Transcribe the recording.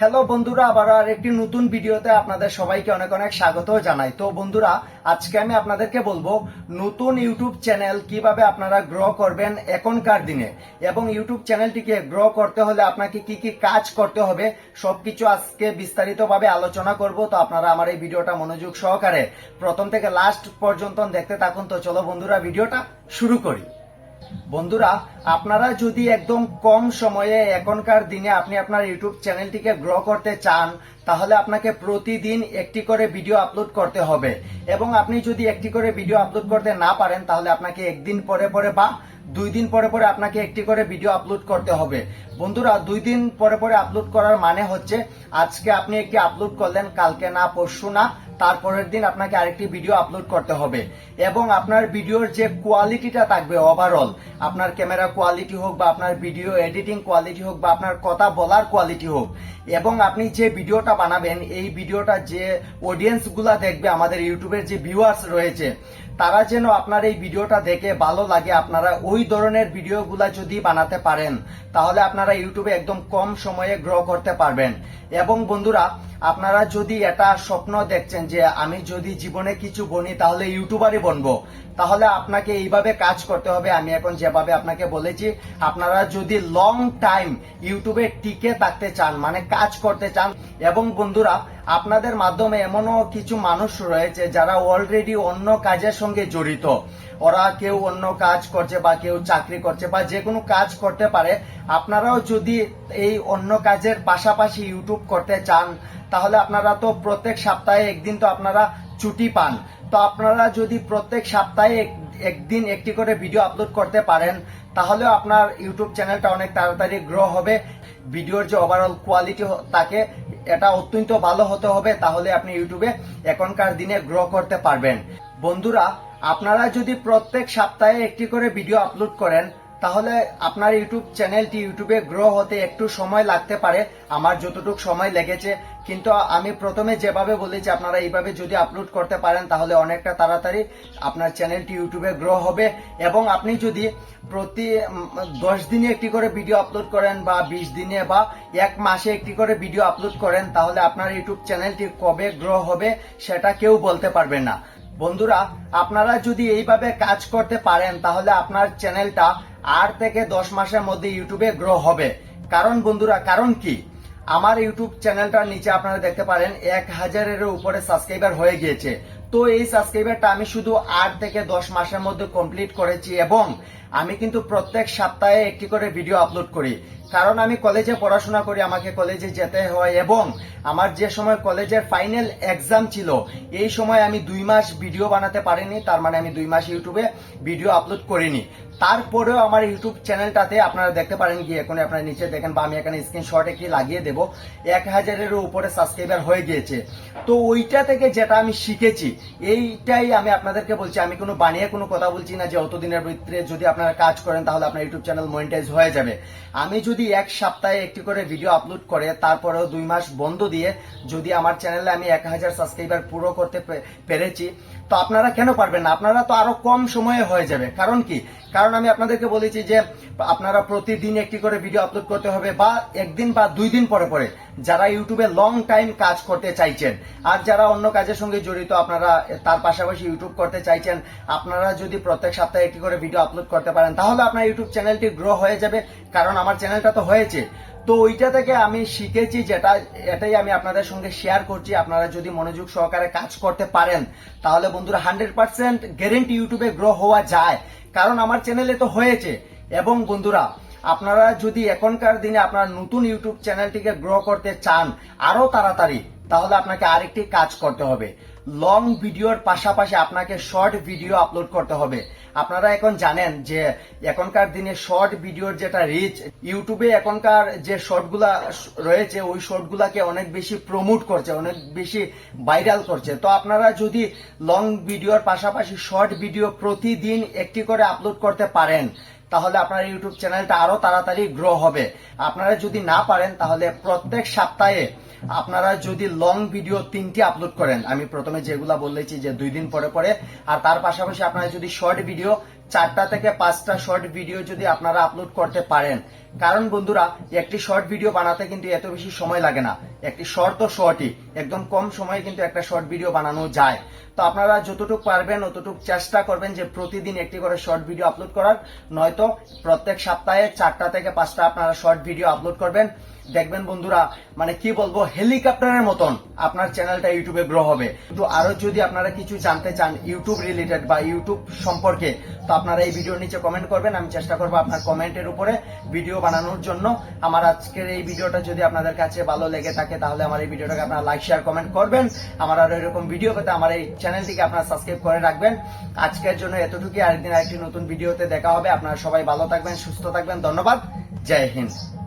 Hello বন্ধুরা আবার আর একটি নতুন ভিডিওতে আপনাদের সবাইকে অনেক অনেক স্বাগত জানাই। তো বন্ধুরা, আজকে আমি আপনাদেরকে বলব নতুন ইউটিউব চ্যানেল কীভাবে আপনারা গ্রো করবেন এখনকার দিনে এবং ইউটিউব চ্যানেলটিকে গ্রো করতে হলে আপনাকে কি কি কাজ করতে হবে সবকিছু আজকে বিস্তারিতভাবে আলোচনা করব। তো আপনারা আমার এই ভিডিওটা মনোযোগ সহকারে প্রথম থেকে লাস্ট পর্যন্ত দেখতে থাকুন। তো চলো বন্ধুরা, ভিডিওটা শুরু করি। বন্ধুরা, আপনারা যদি একদম কম সময়ে এখনকার দিনে আপনি আপনার ইউটিউব চ্যানেলটিকে গ্রো করতে চান, তাহলে আপনাকে প্রতিদিন একটি করে ভিডিও আপলোড করতে হবে। এবং আপনি যদি একটি করে ভিডিও আপলোড করতে না পারেন, তাহলে আপনাকে একদিন পরে পরে বা দুই দিন পরে পরে আপনাকে একটি করে ভিডিও আপলোড করতে হবে। বন্ধুরা, দুই দিন পরে পরে আপলোড করার মানে হচ্ছে, আজকে আপনি একটি আপলোড করলেন, কালকে না, পরশু না। তারপরের দিন আপনাকে আরেকটি ভিডিও আপলোড করতে হবে। এবং আপনার ভিডিওর যে কোয়ালিটিটা থাকবে ওভারঅল আপনার ক্যামেরা কোয়ালিটি হোক বা আপনার ভিডিও এডিটিং কোয়ালিটি হোক বা আপনার কথা বলার কোয়ালিটি হোক, এবং আপনি যে ভিডিওটা বানাবেন, এই ভিডিওটা যে অডিয়েন্সগুলা দেখবে, আমাদের ইউটিউবের যে ভিউয়ার্স রয়েছে, তারা যেন আপনার এই ভিডিওটা দেখে ভালো লাগে। আপনারা ওই ধরনের ভিডিওগুলা যদি বানাতে পারেন, তাহলে আপনারা ইউটিউবে একদম কম সময়ে গ্রো করতে পারবেন। এবং বন্ধুরা, আপনারা যদি এটা স্বপ্ন দেখছেন যে আমি যদি জীবনে কিছু বনি, তাহলে ইউটিউবারই বনবো। তাহলে আপনাকে এইভাবে কাজ করতে হবে। আমি এখন যেভাবে আপনাকে বলেছি, আপনারা যদি লং টাইম ইউটিউবে টিকে থাকতে চান মানে কাজ করতে চান, এবং বন্ধুরা আপনাদের মাধ্যমে এমনও কিছু মানুষ রয়েছে যারা অলরেডি অন্য কাজের সঙ্গে জড়িত। ওরা কেউ অন্য কাজ করছে বা কেউ চাকরি করছে বা যে কোনো কাজ করতে পারে। আপনারাও যদি এই অন্য কাজের পাশাপাশি ইউটিউব করতে চান, তাহলে আপনারা তো প্রত্যেক সপ্তাহে একদিন তো আপনারা ছুটি পান। তো আপনারা যদি প্রত্যেক সপ্তাহে এক- একদিন একটি করে ভিডিও আপলোড করতে পারেন তাহলে আপনার ইউটিউব চ্যানেলটা অনেক তাড়াতাড়ি গ্রো হবে। ভিডিওর যে ওভারঅল কোয়ালিটি থাকে এটা অত্যন্ত ভালো হতে হবে, তাহলে আপনি ইউটিউবে এখনকার দিনে গ্রো করতে পারবেন। বন্ধুরা, আপনারা যদি প্রত্যেক সপ্তাহে একটি করে ভিডিও আপলোড করেন তাহলে আপনার ইউটিউব চ্যানেলটি ইউটিউবে গ্রো হতে একটু সময় লাগতে পারে, আমার যতটুকু সময় লেগেছে। কিন্তু আমি প্রথমে যেভাবে বলেছি, আপনারা এইভাবে যদি আপলোড করতে পারেন, তাহলে অনেকটা তাড়াতাড়ি আপনার চ্যানেলটি ইউটিউবে গ্রো হবে। এবং আপনি যদি প্রতি দশ দিনে একটি করে ভিডিও আপলোড করেন বা বিশ দিনে বা এক মাসে একটি করে ভিডিও আপলোড করেন, তাহলে আপনার ইউটিউব চ্যানেলটি কবে গ্রো হবে সেটা কেউ বলতে পারবে না। বন্ধুরা, আপনারা যদি এইভাবে কাজ করতে পারেন, তাহলে আপনার চ্যানেলটা আট থেকে দশ মাসের মধ্যে ইউটিউবে গ্রো হবে। কারণ বন্ধুরা, কারণ কি? আমার ইউটিউব চ্যানেলটার নিচে আপনারা দেখতে পারেন, এক হাজারের উপরে সাবস্ক্রাইবার হয়ে গিয়েছে। তো এই সাবস্ক্রাইবারটা আমি শুধু আট থেকে দশ মাসের মধ্যে কমপ্লিট করেছি এবং আমি কিন্তু প্রত্যেক সপ্তাহে একটি করে ভিডিও আপলোড করি। কারণ আমি কলেজে পড়াশোনা করি, আমাকে কলেজে যেতে হয় এবং আমার যে সময় কলেজের ফাইনাল এক্সাম ছিল, এই সময় আমি দুই মাস ভিডিও বানাতে পারিনি, তার মানে আমি দুই মাস ইউটিউবে ভিডিও আপলোড করিনি। তারপরেও আমার ইউটিউব চ্যানেলটাতে আপনারা দেখতে পারেন গিয়ে এখন আপনারা নিচে দেখেন বা আমি এখানে স্ক্রিনশট একটি লাগিয়ে দেবো। এক হাজারেরও উপরে সাবস্ক্রাইবার হয়ে গিয়েছে। তো ওইটা থেকে যেটা আমি শিখেছি এইটাই আমি আপনাদেরকে বলছি। আমি কোনো বানিয়ে কোনো কথা বলছি না যে অতদিনের ভিতরে যদি আপনারা কাজ করেন তাহলে আপনার ইউটিউব চ্যানেল মনিটাইজ হয়ে যাবে। আমি যদি এক সপ্তাহে একটি করে ভিডিও আপলোড করে, তারপরেও দুই মাস বন্ধ দিয়ে যদি আমার চ্যানেলে আমি এক হাজার সাবস্ক্রাইবার পুরো করতে পেরেছি তো আপনারা কেন পারবেন না? আপনারা তো আরও কম সময়ে হয়ে যাবে। কারণ কি? কারণ আমি আপনাদেরকে বলেছি যে আপনারা প্রতিদিন একটি করে ভিডিও আপলোড করতে হবে বা একদিন বা দুই দিন পরে পরে যারা ইউটিউবে লং টাইম কাজ করতে চাইছেন আর যারা অন্য কাজের সঙ্গে জড়িত আপনারা তার পাশাপাশি ইউটিউব করতে চাইছেন, আপনারা যদি প্রত্যেক সপ্তাহে একটি করে ভিডিও আপলোড করতে পারেন, তাহলে আপনার ইউটিউব চ্যানেলটি গ্রো হয়ে যাবে। কারণ আমার চ্যানেলটা তো হয়েছে। তো ওইটা থেকে আমি শিখেছি যেটা, এটাই আমি আপনাদের সঙ্গে শেয়ার করছি। আপনারা যদি মনোযোগ সহকারে কাজ করতে পারেন, তাহলে বন্ধুরা হান্ড্রেড পার্সেন্ট গ্যারেন্টি ইউটিউবে গ্রো হওয়া যায়। কারণ আমার চ্যানেলে তো হয়েছে। এবং বন্ধুরা, আপনারা যদি এখনকার দিনে আপনার নতুন ইউটিউব চ্যানেলটিকে গ্রো করতে চান আরও তাড়াতাড়ি, তাহলে আপনাকে আরেকটি কাজ করতে হবে। লং ভিডিওর পাশাপাশি আপনাকে শর্ট ভিডিও আপলোড করতে হবে। আপনারা এখন জানেন যে এখনকার দিনে শর্ট ভিডিওর যেটা রিচ ইউটিউবে এখনকার যে শর্টগুলা রয়েছে, ওই শর্টগুলাকে অনেক বেশি প্রমোট করছে, অনেক বেশি ভাইরাল করছে। তো আপনারা যদি লং ভিডিওর পাশাপাশি শর্ট ভিডিও প্রতিদিন একটি করে আপলোড করতে পারেন তাহলে আপনার ইউটিউব চ্যানেলটা আরও তাড়াতাড়ি গ্রো হবে। আপনারা যদি না পারেন, তাহলে প্রত্যেক সপ্তাহে আপনারা যদি লং ভিডিও তিনটি আপলোড করেন, আমি প্রথমে যেগুলা বলেছি যে দুই দিন পরে পরে, আর তার পাশাপাশি আপনারা যদি শর্ট ভিডিও চারটা থেকে পাঁচটা শর্ট ভিডিও যদি আপনারা আপলোড করতে পারেন। কারণ বন্ধুরা, একটি শর্ট ভিডিও বানাতে কিন্তু এত বেশি সময় লাগে না। একটি শর্ট তো শর্টই একদম কম সময়ে কিন্তু একটা শর্ট ভিডিও বানানো যায়। তো আপনারা যতটুকু পারবেন, অতটুকু চেষ্টা করবেন যে প্রতিদিন একটি করে শর্ট ভিডিও আপলোড করার। নয়তো প্রত্যেক সপ্তাহে চারটা থেকে পাঁচটা আপনারা শর্ট ভিডিও আপলোড করবেন। দেখবেন বন্ধুরা মানে কি বলব হেলিকপ্টারের মতন আপনার চ্যানেলটা ইউটিউবে গ্রো হবে। তো আরও যদি আপনারা কিছু জানতে চান ইউটিউব রিলেটেড বা ইউটিউব সম্পর্কে, তো আপনারা এই ভিডিওর নিচে কমেন্ট করবেন। আমি চেষ্টা করব আপনার কমেন্টের উপরে ভিডিও বানানোর জন্য। আমার আজকের এই ভিডিওটা যদি আপনাদের কাছে ভালো লেগে থাকে, তাহলে আমার এই ভিডিওটাকে আপনারা লাইক শেয়ার কমেন্ট করবেন। আমার আরও এরকম ভিডিও পেতে আমার এই চ্যানেলটিকে আপনারা সাবস্ক্রাইব করে রাখবেন। আজকের জন্য এতটুকুই। আরেকদিন আরেকটি নতুন ভিডিওতে দেখা হবে। আপনারা সবাই ভালো থাকবেন, সুস্থ থাকবেন। ধন্যবাদ। জয় হিন্দ।